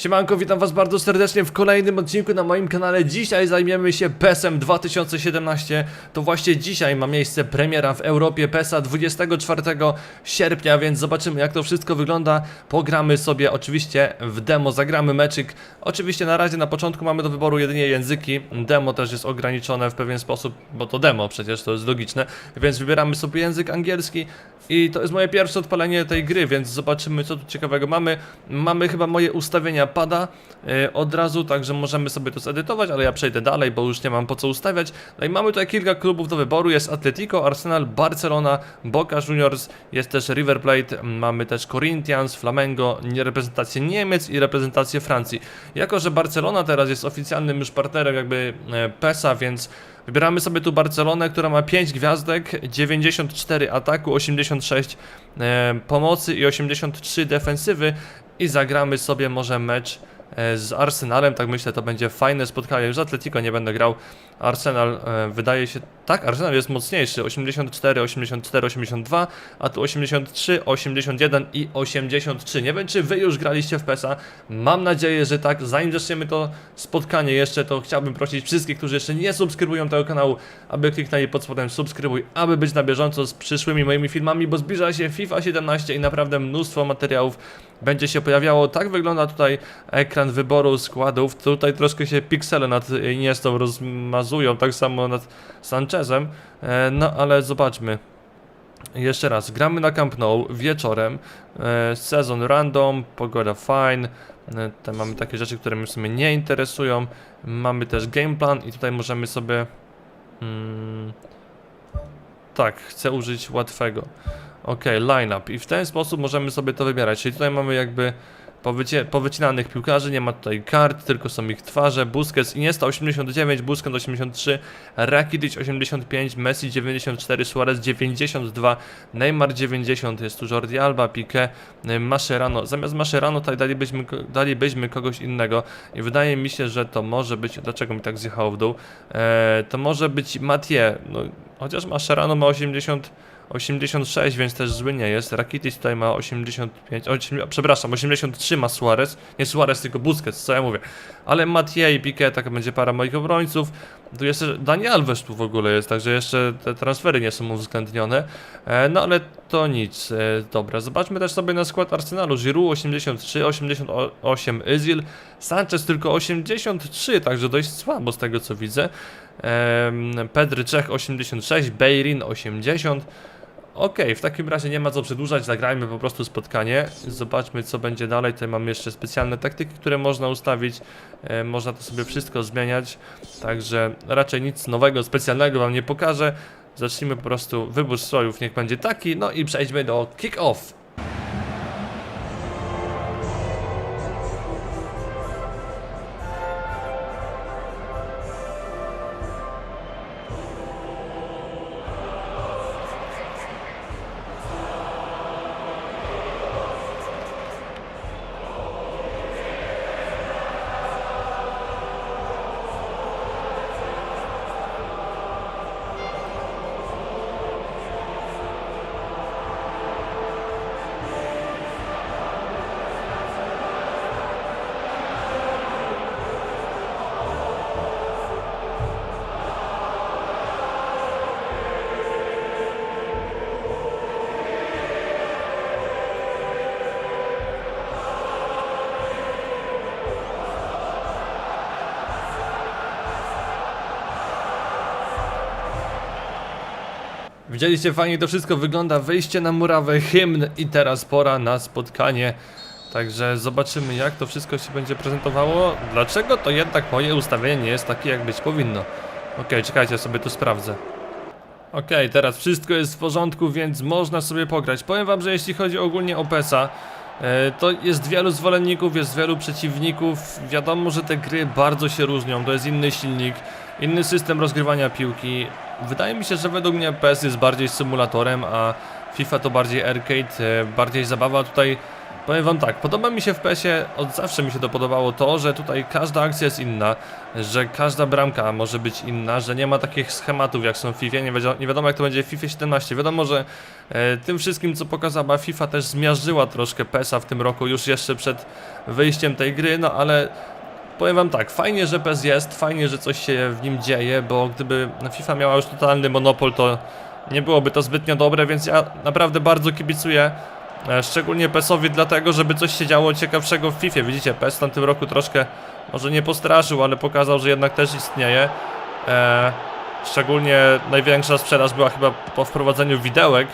Siemanko, witam was bardzo serdecznie w kolejnym odcinku na moim kanale. Dzisiaj zajmiemy się PESem 2017. To właśnie dzisiaj ma miejsce premiera w Europie PESa 24 sierpnia, więc zobaczymy jak to wszystko wygląda. Pogramy sobie oczywiście w demo, zagramy meczyk. Oczywiście na razie na początku mamy do wyboru jedynie języki. Demo też jest ograniczone w pewien sposób, bo to demo przecież, to jest logiczne. Więc wybieramy sobie język angielski i to jest moje pierwsze odpalenie tej gry, więc zobaczymy co tu ciekawego mamy. Mamy chyba moje ustawienia pada e, od razu, także możemy sobie to zedytować, ale ja przejdę dalej, bo już nie mam po co ustawiać. No i mamy tutaj kilka klubów do wyboru, jest Atletico, Arsenal, Barcelona, Boca Juniors, jest też River Plate, mamy też Corinthians, Flamengo, reprezentację Niemiec i reprezentację Francji. Jako, że Barcelona teraz jest oficjalnym już partnerem jakby e, PESA, więc Wybieramy sobie tu Barcelonę, która ma 5 gwiazdek, 94 ataku, 86 e, pomocy i 83 defensywy i zagramy sobie może mecz e, z Arsenalem, tak myślę to będzie fajne spotkanie, już z Atletico nie będę grał, Arsenal e, wydaje się, tak Arsenal jest mocniejszy, 84, 84, 82, a tu 83, 81 i 83, nie wiem czy wy już graliście w PESA, mam nadzieję, że tak, zanim zaczniemy to spotkanie jeszcze, to chciałbym prosić wszystkich, którzy jeszcze nie subskrybują tego kanału, aby kliknęli pod spodem subskrybuj, aby być na bieżąco z przyszłymi moimi filmami, bo zbliża się FIFA 17 i naprawdę mnóstwo materiałów będzie się pojawiało. Tak wygląda tutaj ekran wyboru składów. Tutaj troszkę się piksele nad Iniestą rozmazują, tak samo nad Sanchezem. E, No ale zobaczmy. Jeszcze raz, gramy na Camp Nou wieczorem, e, sezon random, pogoda fine, tam mamy takie rzeczy, które mnie w sumie nie interesują, mamy też game plan i tutaj możemy sobie, mm, tak, chcę użyć łatwego, ok, line-up i w ten sposób możemy sobie to wybierać, czyli tutaj mamy jakby powycie, powycinanych piłkarzy, nie ma tutaj kart, tylko są ich twarze, Busquets, Iniesta 89, Busquets 83, Rakitic 85, Messi 94, Suarez 92, Neymar 90, jest tu Jordi Alba, Piqué, y, Mascherano. Zamiast Mascherano tutaj dalibyśmy, dalibyśmy kogoś innego i wydaje mi się, że to może być, dlaczego mi tak zjechało w dół, e, to może być Mathieu, no, chociaż Mascherano ma 80, 86, więc też zły nie jest. Rakitic tutaj ma 85, osiem- przepraszam, 83 ma Suarez, nie Suarez, tylko Busquets, co ja mówię. Ale Mathieu i Piqué, taka będzie para moich obrońców. Tu jeszcze Dani Alves tu w ogóle jest, także jeszcze te transfery nie są uwzględnione. E, no ale to nic. E, dobra, zobaczmy też sobie na skład Arsenalu. Giroud 83, 88 Özil, Sanchez tylko 83, także dość słabo z tego co widzę. Pedry Czech 86, Beirin 80. Okej, w takim razie nie ma co przedłużać, zagrajmy po prostu spotkanie. Zobaczmy co będzie dalej. Tutaj mamy jeszcze specjalne taktyki, które można ustawić. E, można to sobie wszystko zmieniać. Także raczej nic nowego, specjalnego wam nie pokażę. Zacznijmy po prostu wybór strojów, niech będzie taki. No i przejdźmy do kick-off. Widzieliście fajnie to wszystko wygląda, wyjście na murawę, hymn i teraz pora na spotkanie. Także zobaczymy jak to wszystko się będzie prezentowało. Dlaczego to jednak moje ustawienie nie jest takie jak być powinno? Okej, czekajcie, sobie to sprawdzę. Okej, teraz wszystko jest w porządku, więc można sobie pograć. Powiem wam, że jeśli chodzi ogólnie o PESA, to jest wielu zwolenników, jest wielu przeciwników. Wiadomo, że te gry bardzo się różnią, to jest inny silnik, inny system rozgrywania piłki. Wydaje mi się, że według mnie PES jest bardziej symulatorem, a FIFA to bardziej arcade, e, bardziej zabawa. Tutaj Powiem wam tak, podoba mi się w PESie, od zawsze mi się to podobało to, że tutaj każda akcja jest inna, że każda bramka może być inna, że nie ma takich schematów jak są w FIFA, nie wiadomo, nie wiadomo jak to będzie w FIFA 17. Wiadomo, że e, tym wszystkim co pokazała FIFA też zmiażdżyła troszkę PESa w tym roku, już jeszcze przed wyjściem tej gry, no ale powiem wam tak, fajnie, że PES jest, fajnie, że coś się w nim dzieje, bo gdyby FIFA miała już totalny monopol, to nie byłoby to zbytnio dobre, więc ja naprawdę bardzo kibicuję Szczególnie PESowi dlatego, żeby coś się działo ciekawszego w FIFA. Widzicie, PES w tamtym roku troszkę może nie postraszył, ale pokazał, że jednak też istnieje. E, szczególnie największa sprzedaż była chyba po wprowadzeniu widełek.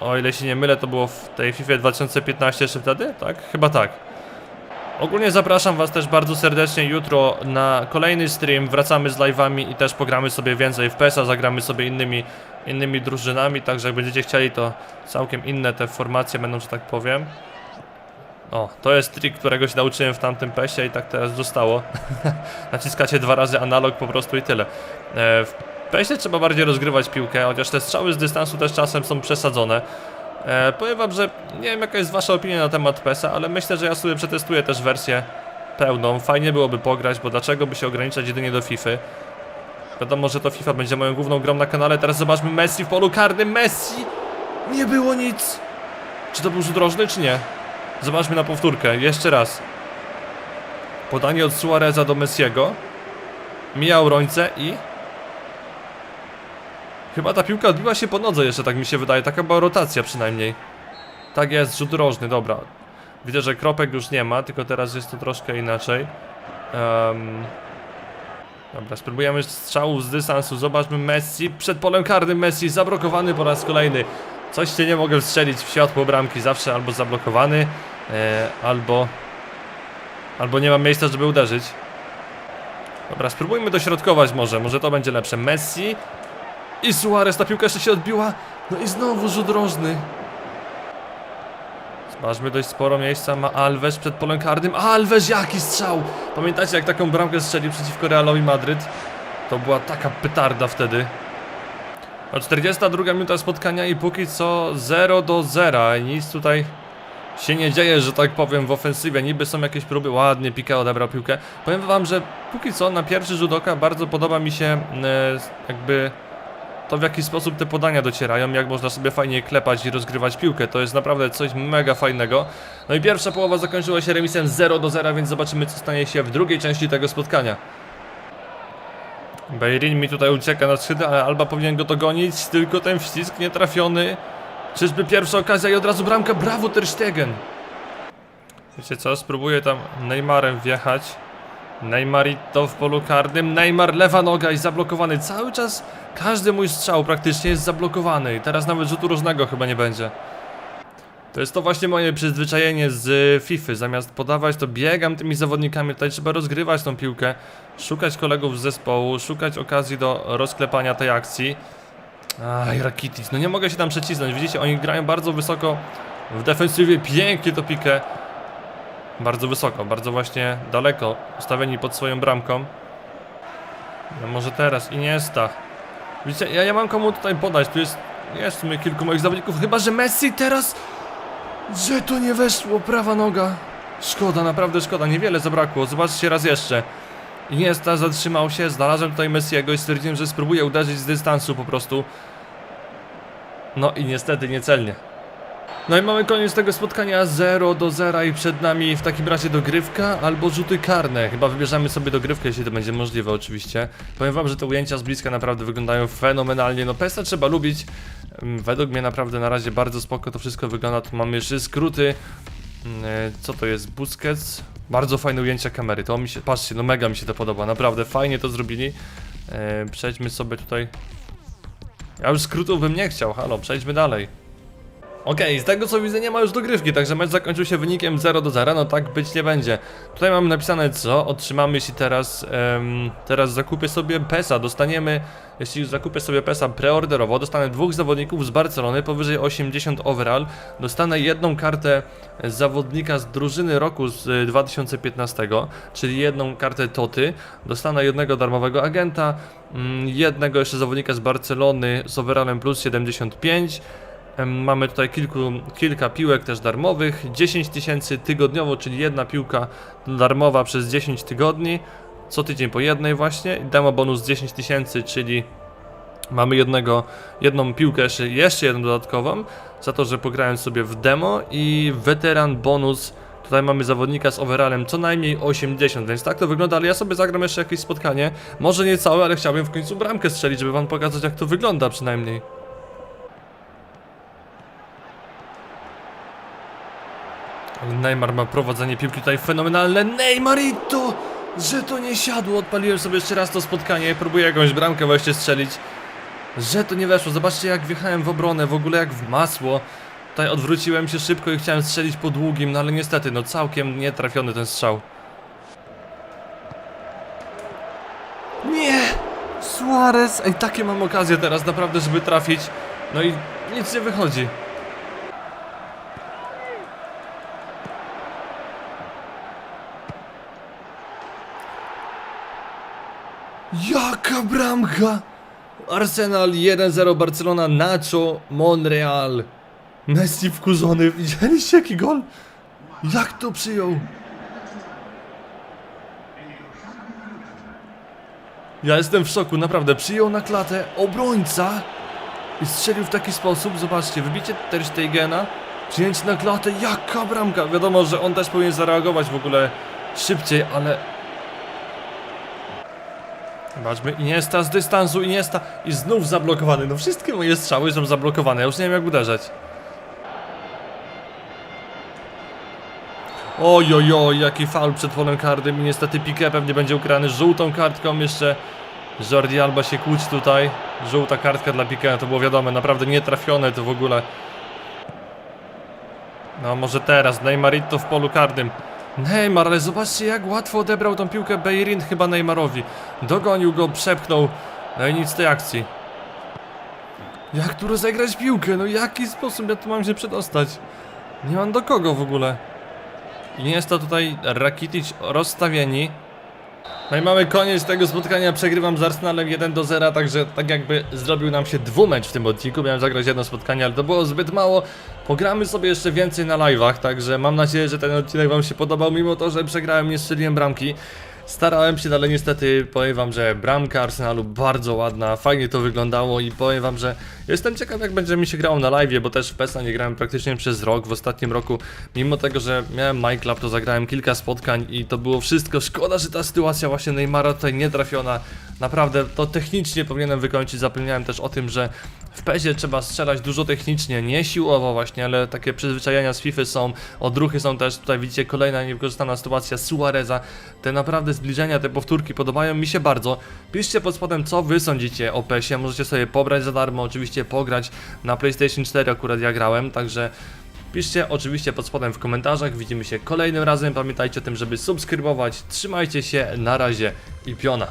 O ile się nie mylę, to było w tej FIFA 2015 jeszcze wtedy, tak? Chyba tak. Ogólnie zapraszam Was też bardzo serdecznie jutro na kolejny stream. Wracamy z live'ami i też pogramy sobie więcej w PESa, zagramy sobie innymi, innymi drużynami. Także jak będziecie chcieli, to całkiem inne te formacje będą, że tak powiem. O, to jest trik, którego się nauczyłem w tamtym PESie i tak teraz zostało. Naciskacie dwa razy analog po prostu i tyle. E, w PESie trzeba bardziej rozgrywać piłkę, chociaż te strzały z dystansu też czasem są przesadzone. E, powiem wam, że nie wiem jaka jest wasza opinia na temat PESa, ale myślę, że ja sobie przetestuję też wersję pełną. Fajnie byłoby pograć, bo dlaczego by się ograniczać jedynie do FIFA? Wiadomo, że to FIFA będzie moją główną grą na kanale. Teraz zobaczmy Messi w polu karnym. Messi! Nie było nic! Czy to był rzut rożny, czy nie? Zobaczmy na powtórkę. Jeszcze raz. Podanie od Suareza do Messiego. Mijał rońce i... Chyba ta piłka odbiła się po nodze jeszcze, tak mi się wydaje. Taka była rotacja przynajmniej. Tak jest, rzut rożny, dobra. Widzę, że kropek już nie ma, tylko teraz jest to troszkę inaczej. Em, Dobra, spróbujemy strzału z dystansu. Zobaczmy Messi. Przed polem karnym Messi zablokowany po raz kolejny. Coś się nie mogę strzelić w światło bramki. Zawsze albo zablokowany, e, albo... Albo nie mam miejsca, żeby uderzyć. Dobra, spróbujmy dośrodkować może. Może to będzie lepsze. Messi. I Suarez. Ta piłka jeszcze się odbiła. No i znowu rzut rożny. Zobaczmy, dość sporo miejsca ma Alves przed polem karnym. Alves, jaki strzał! Pamiętacie, jak taką bramkę strzelił przeciwko Realowi Madryt? To była taka petarda wtedy. A 42 minuta spotkania i póki co 0 do 0. I nic tutaj się nie dzieje, że tak powiem, w ofensywie. Niby są jakieś próby, ładnie Pika odebrał piłkę. Powiem wam, że póki co na pierwszy rzut oka bardzo podoba mi się e, jakby to w jaki sposób te podania docierają, jak można sobie fajnie klepać i rozgrywać piłkę. To jest naprawdę coś mega fajnego. No i pierwsza połowa zakończyła się remisem 0 do 0, więc zobaczymy co stanie się w drugiej części tego spotkania. Bejrin mi tutaj ucieka na skrzydle, ale Alba powinien go dogonić, tylko ten wścisk nietrafiony. Czyżby pierwsza okazja i od razu bramka, brawo Ter Stegen. Wiecie co, spróbuję tam Neymarem wjechać. Neymarito w polu karnym, Neymar lewa noga i zablokowany. Cały czas każdy mój strzał praktycznie jest zablokowany i teraz nawet rzutu różnego chyba nie będzie. To jest to właśnie moje przyzwyczajenie z FIFA. Zamiast podawać, to biegam tymi zawodnikami. Tutaj trzeba rozgrywać tą piłkę, szukać kolegów z zespołu, szukać okazji do rozklepania tej akcji. Aj, Rakitic, no nie mogę się tam przecisnąć. Widzicie, oni grają bardzo wysoko w defensywie. Pięknie to pikę. Bardzo wysoko, bardzo właśnie daleko ustawieni pod swoją bramką. No może teraz Iniesta. Widzicie, ja nie mam komu tutaj podać, tu jest, jest w sumie kilku moich zawodników, chyba że Messi teraz... Że to nie weszło, prawa noga. Szkoda, naprawdę szkoda, niewiele zabrakło, zobaczcie raz jeszcze. Iniesta zatrzymał się, znalazłem tutaj Messiego i stwierdziłem, że spróbuję uderzyć z dystansu po prostu. No i niestety niecelnie. No i mamy koniec tego spotkania 0 do 0 i przed nami w takim razie dogrywka albo rzuty karne. Chyba wybierzemy sobie dogrywkę, jeśli to będzie możliwe oczywiście. Powiem wam, że te ujęcia z bliska naprawdę wyglądają fenomenalnie. No PESA trzeba lubić. Mm, Według mnie naprawdę na razie bardzo spoko to wszystko wygląda. Tu mamy jeszcze skróty. Mm, e, Co to jest? Busquets. Bardzo fajne ujęcia kamery. To mi się, patrzcie, no mega mi się to podoba. Naprawdę fajnie to zrobili. E, Przejdźmy sobie tutaj. Ja już skrótów bym nie chciał. Halo, przejdźmy dalej. Okej, z tego co widzę nie ma już dogrywki, także mecz zakończył się wynikiem 0 do 0, no tak być nie będzie. Tutaj mamy napisane co otrzymamy jeśli teraz, em, teraz zakupię sobie PESA, dostaniemy, jeśli zakupię sobie PESA preorderowo, dostanę dwóch zawodników z Barcelony powyżej 80 overall, dostanę jedną kartę zawodnika z drużyny roku z y, 2015, czyli jedną kartę Toty, dostanę jednego darmowego agenta, mm, jednego jeszcze zawodnika z Barcelony z overallem plus 75, Em, Mamy tutaj kilku, kilka piłek też darmowych. 10 tysięcy tygodniowo, czyli jedna piłka darmowa przez 10 tygodni. Co tydzień po jednej właśnie. Demo bonus 10 tysięcy, czyli mamy jednego, jedną piłkę, jeszcze, jeszcze jedną dodatkową. Za to, że pograłem sobie w demo. I weteran bonus. Tutaj mamy zawodnika z overallem co najmniej 80, więc tak to wygląda, ale ja sobie zagram jeszcze jakieś spotkanie. Może nie całe, ale chciałbym w końcu bramkę strzelić, żeby wam pokazać jak to wygląda przynajmniej. Neymar ma prowadzenie piłki tutaj fenomenalne. Neymar i to, że to nie siadło. Odpaliłem sobie jeszcze raz to spotkanie. Próbuję jakąś bramkę właśnie strzelić. Że to nie weszło. Zobaczcie jak wjechałem w obronę, w ogóle jak w masło. Tutaj odwróciłem się szybko i chciałem strzelić po długim, no ale niestety, no całkiem nietrafiony ten strzał. Nie! Suarez! Ej, takie mam okazje teraz naprawdę, żeby trafić. No i nic nie wychodzi. Jaka bramka! Arsenal 1-0 Barcelona Nacho Monreal. Messi wkurzony, widzieliście jaki gol? Jak to przyjął? Ja jestem w szoku, naprawdę. Przyjął na klatę obrońca i strzelił w taki sposób. Zobaczcie, wybicie Ter Stegena, przyjęcie na klatę, jaka bramka. Wiadomo, że on też powinien zareagować w ogóle szybciej, ale... Zobaczmy, Iniesta z dystansu, Iniesta i znów zablokowany. No wszystkie moje strzały są zablokowane, ja już nie wiem jak uderzać. Oj, oj, oj, jaki faul przed polem karnym i niestety Piqué pewnie będzie ukarany żółtą kartką jeszcze. Jordi Alba się kłóci tutaj. Żółta kartka dla Piqué, to było wiadome, naprawdę nietrafione to w ogóle. No może teraz, Neymarito w polu karnym. Neymar, ale zobaczcie jak łatwo odebrał tą piłkę Beirin chyba Neymarowi. Dogonił go, przepchnął. No i nic z tej akcji. Jak tu rozegrać piłkę? No jaki sposób ja tu mam się przedostać? Nie mam do kogo w ogóle. I nie jest to tutaj Rakitic rozstawieni. No i mamy koniec tego spotkania, przegrywam z Arsenalem 1 do 0, także tak jakby zrobił nam się dwumecz w tym odcinku, miałem zagrać jedno spotkanie, ale to było zbyt mało. Pogramy sobie jeszcze więcej na live'ach, także mam nadzieję, że ten odcinek wam się podobał, mimo to, że przegrałem, nie strzeliłem bramki. Starałem się, ale niestety powiem wam, że bramka Arsenalu bardzo ładna, fajnie to wyglądało i powiem wam, że jestem ciekaw jak będzie mi się grało na live, bo też w PESA nie grałem praktycznie przez rok, w ostatnim roku, mimo tego, że miałem MyClub, to zagrałem kilka spotkań i to było wszystko, szkoda, że ta sytuacja właśnie Neymara tutaj nie trafiona, naprawdę to technicznie powinienem wykończyć, zapomniałem też o tym, że w PESie trzeba strzelać dużo technicznie, nie siłowo właśnie, ale takie przyzwyczajenia z FIFA są, odruchy są też, tutaj. Widzicie kolejna niewykorzystana sytuacja Suareza, te naprawdę zbliżenia, te powtórki podobają mi się bardzo. Piszcie pod spodem co wy sądzicie o PESie, możecie sobie pobrać za darmo, oczywiście pograć na PlayStation 4 akurat ja grałem, także piszcie oczywiście pod spodem w komentarzach, widzimy się kolejnym razem, pamiętajcie o tym, żeby subskrybować, trzymajcie się, na razie i piona.